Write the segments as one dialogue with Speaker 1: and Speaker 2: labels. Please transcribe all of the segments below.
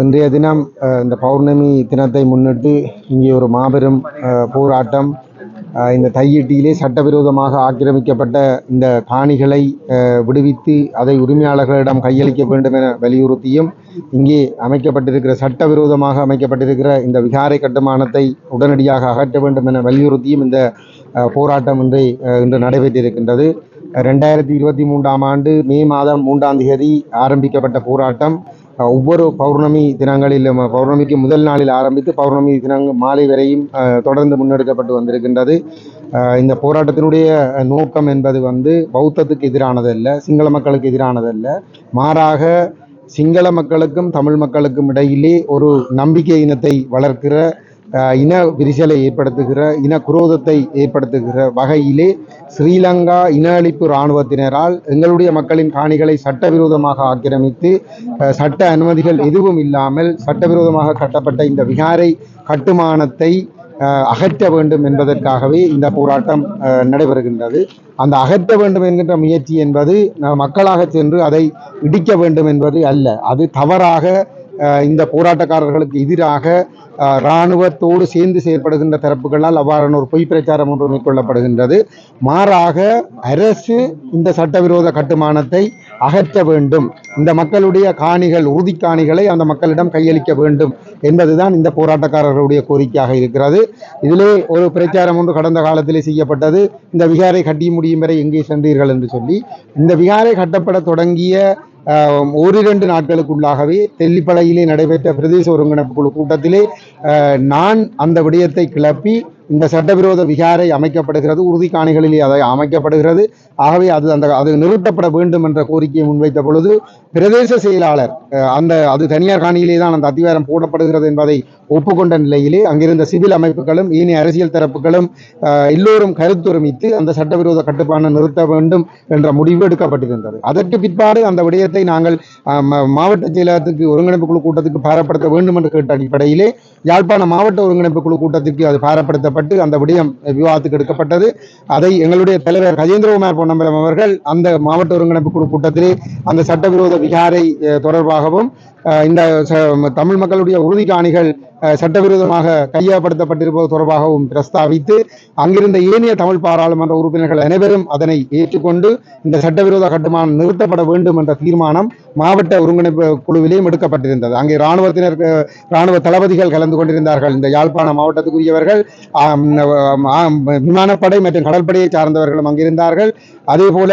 Speaker 1: இன்றைய தினம் இந்த பௌர்ணமி தினத்தை முன்னிட்டு இங்கே ஒரு மாபெரும் போராட்டம் இந்த தையீட்டியிலே சட்டவிரோதமாக ஆக்கிரமிக்கப்பட்ட இந்த காணிகளை விடுவித்து அதை உரிமையாளர்களிடம் கையளிக்க வேண்டும் என வலியுறுத்தியும் இங்கே அமைக்கப்பட்டிருக்கிற சட்டவிரோதமாக அமைக்கப்பட்டிருக்கிற இந்த விகாரை கட்டுமானத்தை உடனடியாக அகற்ற வேண்டும் என வலியுறுத்தியும் இந்த போராட்டம் இன்று இன்று நடைபெற்றிருக்கின்றது. ரெண்டாயிரத்தி இருபத்தி மூன்றாம் ஆண்டு மே மாதம் மூன்றாம் தேதி ஆரம்பிக்கப்பட்ட போராட்டம். ஒவ்வொரு பௌர்ணமி தினங்களிலும் பௌர்ணமிக்கு முதல் நாளில் ஆரம்பித்து பௌர்ணமி தினங்கள் மாலை வரையும் தொடர்ந்து முன்னெடுக்கப்பட்டு வந்திருக்கின்றது. இந்த போராட்டத்தினுடைய நோக்கம் என்பது வந்து பௌத்தத்துக்கு எதிரானதல்ல சிங்கள மக்களுக்கு எதிரானதல்ல. மாறாக சிங்கள மக்களுக்கும் தமிழ் மக்களுக்கும் இடையிலே ஒரு நம்பிக்கை இனத்தை வளர்க்கிற இன விரிசலை ஏற்படுத்துகிற இன குரோதத்தை ஏற்படுத்துகிற வகையிலே ஸ்ரீலங்கா இன அழிப்பு இராணுவத்தினரால் எங்களுடைய மக்களின் காணிகளை சட்டவிரோதமாக ஆக்கிரமித்து சட்ட அனுமதிகள் எதுவும் இல்லாமல் சட்டவிரோதமாக கட்டப்பட்ட இந்த விகாரை கட்டுமானத்தை அகற்ற வேண்டும் என்பதற்காகவே இந்த போராட்டம் நடைபெறுகின்றது. அந்த அகற்ற வேண்டும் என்கின்ற முயற்சி என்பது மக்களாக சென்று அதை இடிக்க வேண்டும் என்பது அல்ல. அது தவறாக இந்த போராட்டக்காரர்களுக்கு எதிராக இராணுவத்தோடு சேர்ந்து செயற்படுகின்ற தரப்புகளால் அவ்வாறான ஒரு பொய் பிரச்சாரம் ஒன்று மேற்கொள்ளப்படுகின்றது. மாறாக அரசு இந்த சட்டவிரோத கட்டுமானத்தை அகற்ற வேண்டும். இந்த மக்களுடைய காணிகள் உறுதி காணிகளை அந்த மக்களிடம் கையளிக்க வேண்டும் என்பதுதான் இந்த போராட்டக்காரர்களுடைய கோரிக்கையாக இருக்கிறது. இதிலே ஒரு பிரச்சாரம் ஒன்று கடந்த காலத்திலே செய்யப்பட்டது. இந்த விகாரை கட்டி முடியும் வரை எங்கே சென்றீர்கள் என்று சொல்லி இந்த விகாரை கட்டப்பட தொடங்கிய ஓரிரண்டு நாட்களுக்குள்ளாகவே தெல்லிப்பளையிலே நடைபெற்ற பிரதேச ஒருங்கிணைப்பு குழு கூட்டத்திலே நான் அந்த விடயத்தை கிளப்பி இந்த சட்டவிரோத விகாரை அமைக்கப்படுகிறது. உறுதி காணிகளிலே அதை அமைக்கப்படுகிறது. ஆகவே அது அந்த அது நிறுத்தப்பட வேண்டும் என்ற கோரிக்கையை முன்வைத்த பொழுது பிரதேச செயலாளர் அந்த அது தனியார் காணியிலே தான் அந்த அதிகாரம் போடப்படுகிறது என்பதை ஒப்புக்கொண்ட நிலையிலே அங்கிருந்த சிவில் அமைப்புகளும் ஏனைய அரசியல் தரப்புகளும் எல்லோரும் கருத்துரிமித்து அந்த சட்டவிரோத கட்டுப்பாடு நிறுத்த வேண்டும் என்ற முடிவு எடுக்கப்பட்டிருந்தது. அதற்கு பிற்பாடு அந்த விடயத்தை நாங்கள் மாவட்ட செயலகத்துக்கு ஒருங்கிணைப்பு குழு கூட்டத்துக்கு பாரப்படுத்த வேண்டும் என்று கேட்ட அடிப்படையிலே யாழ்ப்பாண மாவட்ட ஒருங்கிணைப்பு குழு கூட்டத்திற்கு அது பாரப்படுத்தப்பட்டு அந்த விடயம் விவாதத்துக்கு எடுக்கப்பட்டது. அதை எங்களுடைய தலைவர் கஜேந்திரகுமார் பொன்னம்பலம் அவர்கள் அந்த மாவட்ட ஒருங்கிணைப்பு குழு கூட்டத்திலே அந்த சட்டவிரோத விகாரை தொடர்பாகவும் இந்த தமிழ் மக்களுடைய உறுதி காணிகள் சட்டவிரோதமாக கையகப்படுத்தப்பட்டிருப்பது தொடர்பாகவும் பிரஸ்தாவித்து அங்கிருந்த ஏனைய தமிழ் பாராளுமன்ற உறுப்பினர்கள் அனைவரும் அதனை ஏற்றுக்கொண்டு இந்த சட்டவிரோத கட்டுமானம் நிறுத்தப்பட வேண்டும் என்ற தீர்மானம் மாவட்ட ஒருங்கிணைப்பு குழுவிலேயும் எடுக்கப்பட்டிருந்தது. அங்கே இராணுவத்தினர் இராணுவ தளபதிகள் கலந்து கொண்டிருந்தார்கள். இந்த யாழ்ப்பாண மாவட்டத்துக்குரியவர்கள் விமானப்படை மற்றும் கடற்படையை சார்ந்தவர்களும் அங்கிருந்தார்கள். அதே போல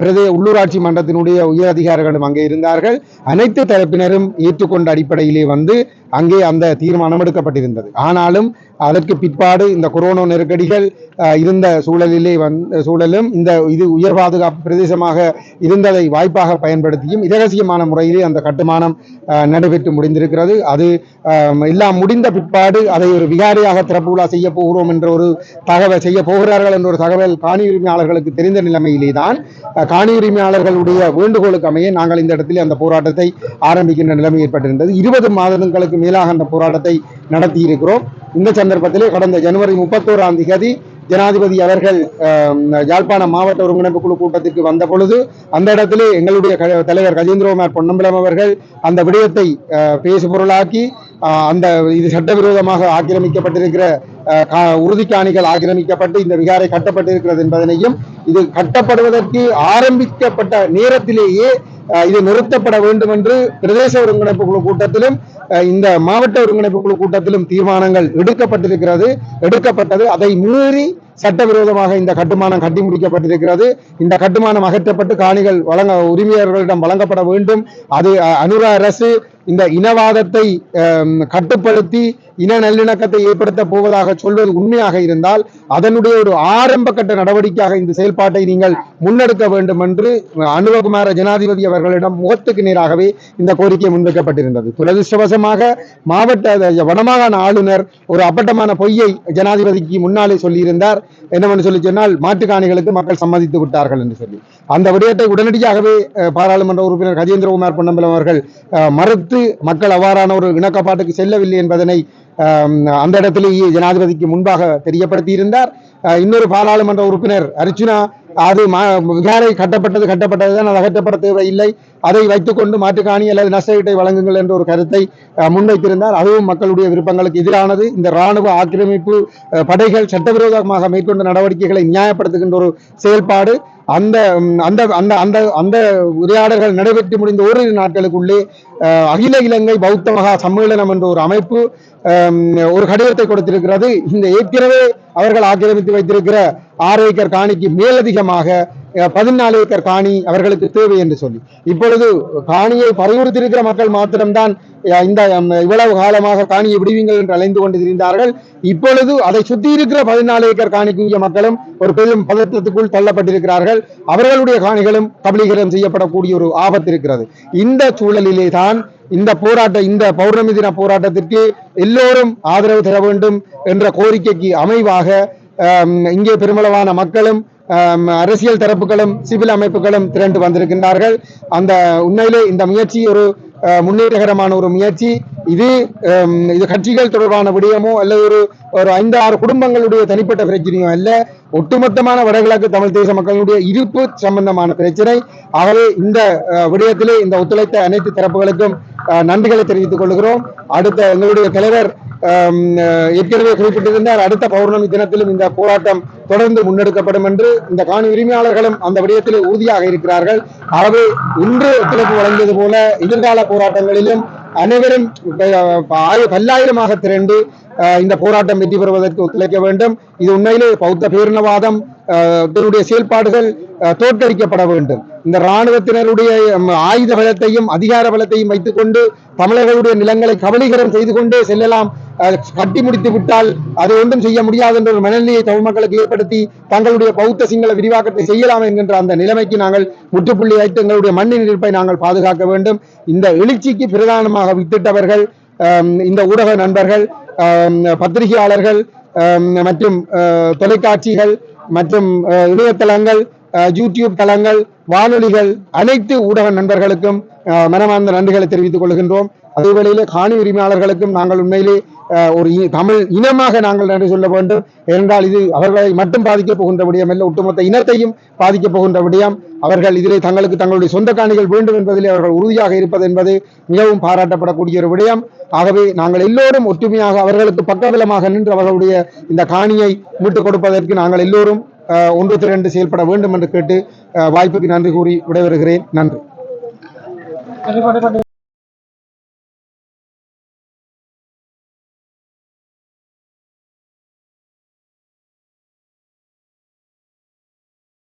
Speaker 1: பிரதேச உள்ளூராட்சி மன்றத்தினுடைய உயர் அதிகாரிகளும் அங்கே இருந்தார்கள். அனைத்து தரப்பினரும் ஏற்றுக்கொண்ட அடிப்படையிலே வந்து அங்கே அந்த தீர்மானம் எடுக்கப்பட்டிருந்தது. ஆனாலும் அதற்கு பிற்பாடு இந்த கொரோனா நெருக்கடிகள் இருந்த சூழலிலே வந் சூழலும் இந்த இது உயர் பாதுகாப்பு பிரதேசமாக இருந்ததை வாய்ப்பாக பயன்படுத்தியும் இரகசியமான முறையிலே அந்த கட்டுமானம் நடைபெற்று முடிந்திருக்கிறது. அது எல்லாம் முடிந்த பிற்பாடு அதை ஒரு விகாரியாக திறப்புலா செய்ய போகிறோம் என்ற ஒரு தகவல் செய்ய போகிறார்கள் என்ற ஒரு தகவல் காணி உரிமையாளர்களுக்கு தெரிந்த நிலைமையிலே தான் காணி உரிமையாளர்களுடைய வேண்டுகோளுக்கு அமைய நாங்கள் இந்த இடத்திலே அந்த போராட்டத்தை ஆரம்பிக்கின்ற நிலைமை ஏற்பட்டிருந்தது. இருபது மாதங்களுக்கு மேலாக அந்த போராட்டத்தை நடத்தி இருக்கிறோம் இந்த சந்தர்ப்பத்திலே கடந்த ஜனவரி முப்பத்தோராம் தேதி ஜனாதிபதி அவர்கள் யாழ்ப்பாண மாவட்ட ஒருங்கிணைப்பு குழு கூட்டத்திற்கு வந்த பொழுது அந்த இடத்திலே எங்களுடைய தலைவர் கஜேந்திரகுமார் பொன்னம்பலம் அவர்கள் அந்த விடயத்தை அஹ், பேசு பொருளாக்கி அஹ், அந்த இது சட்டவிரோதமாக ஆக்கிரமிக்கப்பட்டிருக்கிற அஹ், உறுதிக்காணிகள் ஆக்கிரமிக்கப்பட்டு இந்த விகாரை கட்டப்பட்டிருக்கிறது என்பதனையும் இது கட்டப்படுவதற்கு ஆரம்பிக்கப்பட்ட நேரத்திலேயே இது நிறுத்தப்பட வேண்டும் என்று பிரதேச ஒருங்கிணைப்பு குழு கூட்டத்திலும் இந்த மாவட்ட ஒருங்கிணைப்பு குழு கூட்டத்திலும் தீர்மானங்கள் எடுக்கப்பட்டிருக்கிறது. எடுக்கப்பட்டது. அதை மீறி சட்டவிரோதமாக இந்த கட்டுமானம் கட்டி முடிக்கப்பட்டிருக்கிறது. இந்த கட்டுமானம் அகற்றப்பட்டு காணிகள் வழங்க உரிமையாளர்களிடம் வழங்கப்பட வேண்டும். அது அனுர அரசு இந்த இனவாதத்தை கட்டுப்படுத்தி இன நல்லிணக்கத்தை ஏற்படுத்த போவதாக சொல்வது உண்மையாக இருந்தால் அதனுடைய ஒரு ஆரம்ப கட்ட நடவடிக்கையாக இந்த செயல்பாட்டை நீங்கள் முன்னெடுக்க வேண்டும் என்று அனுபகுமார ஜனாதிபதி அவர்களிடம் முகத்துக்கு நேராகவே இந்த கோரிக்கை முன்வைக்கப்பட்டிருந்தது. துரதிருஷ்டவசமாக மாவட்ட வடமாகாண ஆளுநர் ஒரு அப்பட்டமான பொய்யை ஜனாதிபதிக்கு முன்னாலே சொல்லியிருந்தார். என்னவென்று சொல்லி சொன்னால் மாட்டுக்காணிகளுக்கு மக்கள் சம்மதித்து விட்டார்கள் என்று சொல்லி. அந்த விடயத்தை உடனடியாகவே பாராளுமன்ற உறுப்பினர் கஜேந்திரகுமார் பொன்னம்பலம் அவர்கள் மறுத்து மக்கள் அவ்வாறான ஒரு இணக்கப்பாட்டுக்கு செல்லவில்லை என்பதனை அந்த இடத்திலேயே ஜனாதிபதிக்கு முன்பாக தெரியப்படுத்தியிருந்தார். இன்னொரு பாராளுமன்ற உறுப்பினர் அர்ச்சுனா அது விகாரை கட்டப்பட்டது கட்டப்பட்டது தான் அது அகற்றப்பட தேவையில்லை. அதை வைத்துக்கொண்டு மாற்றுக்காணி அல்லது நஷ்டஈட்டை வழங்குங்கள் என்ற ஒரு கருத்தை முன்வைத்திருந்தார். அதுவும் மக்களுடைய விருப்பங்களுக்கு எதிரானது. இந்த ராணுவ ஆக்கிரமிப்பு படைகள் சட்டவிரோதமாக மேற்கொண்ட நடவடிக்கைகளை நியாயப்படுத்துகின்ற ஒரு செயல்பாடு. அந்த அந்த அந்த அந்த அந்த உரையாடல்கள் நடைபெற்று முடிந்த ஓரிரு நாட்களுக்குள்ளே அகில இலங்கை பௌத்த மகா சம்மேளனம் என்ற ஒரு அமைப்பு ஒரு கடிதத்தை கொடுத்திருக்கிறது. இந்த ஏற்கனவே அவர்கள் ஆக்கிரமித்து வைத்திருக்கிற ஆறு ஏக்கர் காணிக்கு மேலதிகமாக பதினாலு ஏக்கர் காணி அவர்களுக்கு தேவை என்று சொல்லி. இப்பொழுது காணியை பறிவுறுத்தியிருக்கிற மக்கள் மாத்திரம்தான் இந்த இவ்வளவு காலமாக காணியை விடுவீங்கள் என்று அலைந்து கொண்டு திரிந்தார்கள். இப்பொழுது அதை சுத்தி இருக்கிற பதினாலு ஏக்கர் காணிக்குரிய மக்களும் ஒரு பெரும் பதற்றத்துக்குள் தள்ளப்பட்டிருக்கிறார்கள். அவர்களுடைய காணிகளும் கபலீகரம் செய்யப்படக்கூடிய ஒரு ஆபத்து இருக்கிறது. இந்த சூழலிலே தான் இந்த போராட்ட இந்த பௌர்ணமி தின போராட்டத்திற்கு எல்லோரும் ஆதரவு தர வேண்டும் என்ற கோரிக்கைக்கு அமைவாக இங்கே பெருமளவான மக்களும் அரசியல் தரப்புகளும் சிவில் அமைப்புகளும் திரண்டு வந்திருக்கின்றார்கள். அந்த உண்மையிலே இந்த முயற்சி ஒரு முன்னேற்றகரமான ஒரு முயற்சி. இது இது கட்சிகள் தொடர்பான விடயமோ அல்லது ஒரு ஒரு ஐந்து ஆறு குடும்பங்களுடைய தனிப்பட்ட பிரச்சனையோ அல்ல. ஒட்டுமொத்தமான வடகிழக்கு தமிழ் தேச மக்களுடைய இருப்பு சம்பந்தமான பிரச்சனை. ஆகவே இந்த விடயத்திலே இந்த ஒத்துழைத்த அனைத்து தரப்புகளுக்கும் நன்றிகளை தெரிவித்துக் கொள்கிறோம். அடுத்த எங்களுடைய தலைவர் ஏற்கனவே குறிப்பிட்டிருந்தார் அடுத்த பௌர்ணமி தினத்திலும் இந்த போராட்டம் தொடர்ந்து முன்னெடுக்கப்படும் என்று இந்த காணி உரிமையாளர்களும் அந்த விடயத்திலே உறுதியாக இருக்கிறார்கள். ஆகவே இன்று ஒத்துழைப்பு வழங்கியது போல எதிர்கால போராட்டங்களிலும் அனைவரும் பல்லாயிரமாக திரண்டு அஹ், இந்த போராட்டம் வெற்றி பெறுவதற்கு ஒத்துழைக்க வேண்டும். இது உண்மையிலே பௌத்த பேரினவாதம் அஹ், செயல்பாடுகள் அஹ், தோற்கடிக்கப்பட வேண்டும். இந்த இராணுவத்தினருடைய ஆயுத பலத்தையும் அதிகார பலத்தையும் வைத்துக்கொண்டு தமிழர்களுடைய நிலங்களை கபலீகரம் செய்து கொண்டே செல்லலாம் கட்டி முடித்து விட்டால் அது ஒன்றும் செய்ய முடியாது என்ற ஒரு மனநிலையை தமிழ் மக்களுக்கு ஏற்படுத்தி தங்களுடைய பௌத்த சிங்கள விரிவாக்கத்தை செய்யலாம் என்கின்ற அந்த நிலைமைக்கு நாங்கள் முற்றுப்புள்ளி வைத்து எங்களுடைய மண்ணின் இருப்பை நாங்கள் பாதுகாக்க வேண்டும். இந்த எழுச்சிக்கு பிரதானமாக வித்திட்டவர்கள் இந்த ஊடக நண்பர்கள் பத்திரிகையாளர்கள் மற்றும் தொலைக்காட்சிகள் மற்றும் இணையதளங்கள் யூடியூப் தளங்கள் வானொலிகள் அனைத்து ஊடக நண்பர்களுக்கும் மனமார்ந்த நன்றிகளை தெரிவித்துக் கொள்கின்றோம். அதே வேளையிலே காணி உரிமையாளர்களுக்கும் நாங்கள் உண்மையிலே ஒரு இ- தமிழ் இனமாக நாங்கள் நன்றி சொல்ல வேண்டும். ஏனென்றால் இது அவர்களை மட்டும் பாதிக்கப் போகின்ற விடயம் இல்லை ஒட்டுமொத்த இனத்தையும் பாதிக்கப் போகின்ற விடயம். அவர்கள் இதிலே தங்களுக்கு தங்களுடைய சொந்த காணிகள் வேண்டும் என்பதிலே அவர்கள் உறுதியாக இருப்பது என்பது மிகவும் பாராட்டப்படக்கூடிய ஒரு விடயம். ஆகவே நாங்கள் எல்லோரும் ஒற்றுமையாக அவர்களுக்கு பக்கபலமாக நின்று அவர்களுடைய இந்த காணியை மீட்டுக் கொடுப்பதற்கு நாங்கள் எல்லோரும் ஒன்று திரண்டு செயல்பட வேண்டும் என்று கேட்டு வாய்ப்புக்கு நன்றி கூறி விடைபெறுகிறேன். நன்றி.